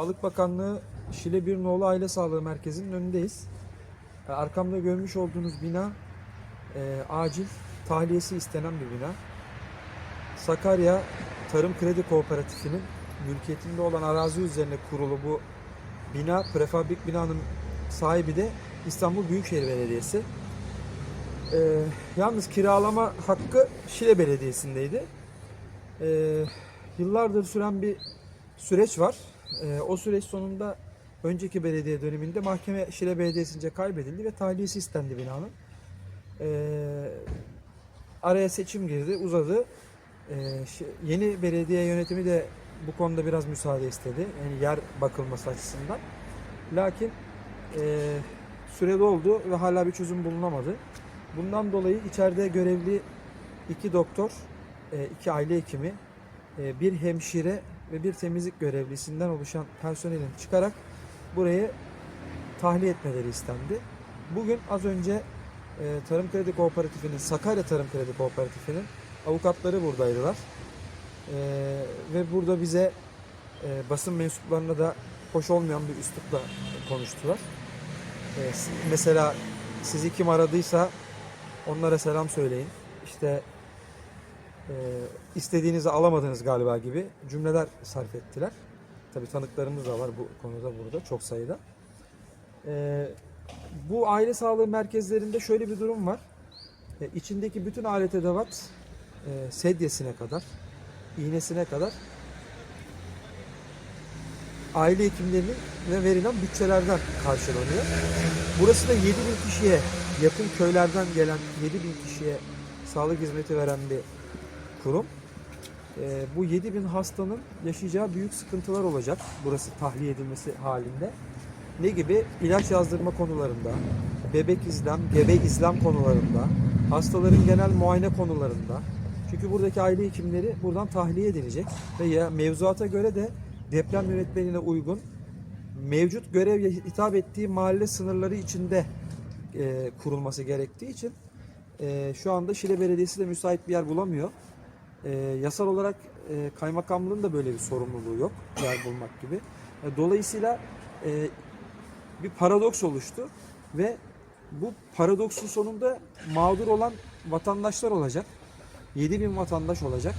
Sağlık Bakanlığı Şile Bir Nolu Aile Sağlığı Merkezi'nin önündeyiz. E, Arkamda görmüş olduğunuz bina e, acil tahliyesi istenen bir bina. Sakarya Tarım Kredi Kooperatifi'nin mülkiyetinde olan arazi üzerine kurulu bu bina, prefabrik binanın sahibi de İstanbul Büyükşehir Belediyesi. E, yalnız kiralama hakkı Şile Belediyesi'ndeydi. E, yıllardır süren bir süreç var. Ee, o süreç sonunda önceki belediye döneminde mahkeme Şile Belediyesi'nce kaybedildi ve tahliyesi istendi binanın. Ee, araya seçim girdi, uzadı. Şi- yeni belediye yönetimi de bu konuda biraz müsaade istedi. Yani yer bakılması açısından. Lakin e, süre doldu ve hala bir çözüm bulunamadı. Bundan dolayı içeride görevli iki doktor, e, iki aile hekimi, e, bir hemşire ve bir temizlik görevlisinden oluşan personelin çıkarak burayı tahliye etmeleri istendi. Bugün az önce e, Tarım Kredi Kooperatifi'nin, Sakarya Tarım Kredi Kooperatifi'nin avukatları buradaydılar. E, ve burada bize e, basın mensuplarına da hoş olmayan bir üslupla konuştular. E, mesela sizi kim aradıysa onlara selam söyleyin. İşte istediğinizi alamadınız galiba gibi cümleler sarf ettiler. Tabi tanıklarımız da var bu konuda burada çok sayıda. E, bu aile sağlığı merkezlerinde şöyle bir durum var. E, içindeki bütün alet edevat e, sedyesine kadar, iğnesine kadar aile hekimlerinin ve verilen bütçelerden karşılanıyor. Burası da 7000 kişiye yakın köylerden gelen 7000 kişiye sağlık hizmeti veren bir kurum. Ee, bu 7000 hastanın yaşayacağı büyük sıkıntılar olacak burası tahliye edilmesi halinde. Ne gibi? İlaç yazdırma konularında, bebek izlem, gebe izlem konularında, hastaların genel muayene konularında. Çünkü buradaki aile hekimleri buradan tahliye edilecek ve ya mevzuata göre de deprem yönetmeliğine uygun mevcut görev hitap ettiği mahalle sınırları içinde e, kurulması gerektiği için e, şu anda Şile Belediyesi de müsait bir yer bulamıyor. E, yasal olarak e, kaymakamlığın da böyle bir sorumluluğu yok yer bulmak gibi. E, dolayısıyla e, bir paradoks oluştu ve bu paradoksun sonunda mağdur olan vatandaşlar olacak. 7 bin vatandaş olacak.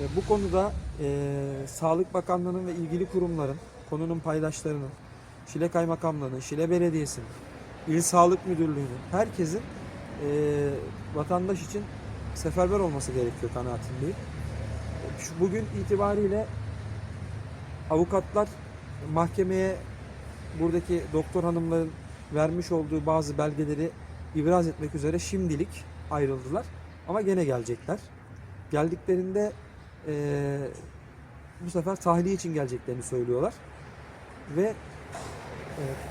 E, bu konuda e, Sağlık Bakanlığı'nın ve ilgili kurumların, konunun paydaşlarının, Şile Kaymakamlığı'nın, Şile Belediyesi'nin, İl Sağlık Müdürlüğü'nün, herkesin e, vatandaş için seferber olması gerekiyor kanaatindeyim. Bugün itibariyle avukatlar mahkemeye buradaki doktor hanımların vermiş olduğu bazı belgeleri ibraz etmek üzere şimdilik ayrıldılar. Ama gene gelecekler. Geldiklerinde eee, bu sefer tahliye için geleceklerini söylüyorlar. Ve eee,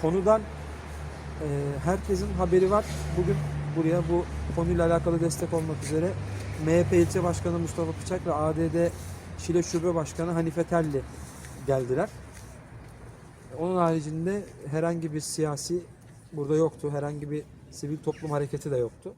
konudan eee, herkesin haberi var. Bugün buraya bu konuyla alakalı destek olmak üzere MHP ilçe başkanı Mustafa Bıçak ve ADD Şile Şube Başkanı Hanife Telli geldiler. Onun haricinde herhangi bir siyasi burada yoktu. Herhangi bir sivil toplum hareketi de yoktu.